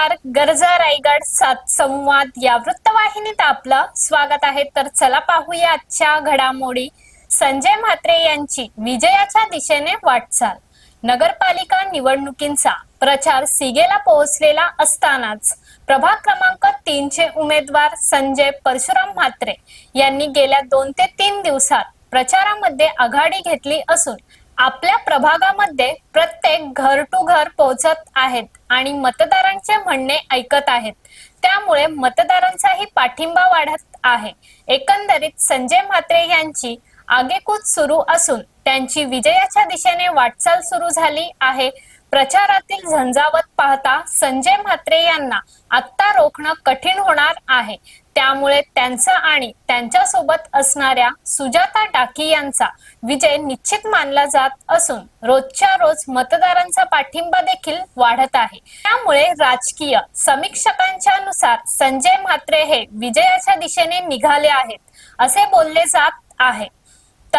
नमस्कार. गरजा रायगड सात संवाद या वृत्तवाहिनीत आपलं स्वागत आहे. तर चला पाहूया आजच्या घडामोडी. संजय म्हात्रे यांची विजयाच्या दिशेने वाटचाल. नगरपालिका निवडणुकींचा प्रचार सिगेला पोहोचलेला असतानाच प्रभाग क्रमांक तीनचे उमेदवार संजय परशुराम म्हात्रे यांनी गेल्या दोन ते तीन दिवसात प्रचारामध्ये आघाडी घेतली असून आपल्या प्रभागामध्ये प्रत्येक घर टू घर पोहोचत आहेत आणि मतदारांचे म्हणणे ऐकत आहेत. त्यामुळे मतदारांचाही पाठिंबा वाढत आहे. एकंदरीत संजय म्हात्रे यांची आगेकूच सुरू असून त्यांची विजयाच्या दिशेने वाटचाल सुरू झाली आहे. प्रचारातील झंझावत पाहता संजय म्हात्रे यांना आत्ता रोखणं कठीण होणार आहे. त्यामुळे त्यांचा आणि त्यांच्यासोबत असणाऱ्या सुजाता डाकी यांचा विजय निश्चित मानला जात असून रोजच्या रोज मतदारांचा पाठिंबा देखील वाढत आहे. त्यामुळे राजकीय समीक्षकांच्या नुसार संजय म्हात्रे हे विजयाच्या दिशेने निघाले आहेत असे बोलले जात आहे.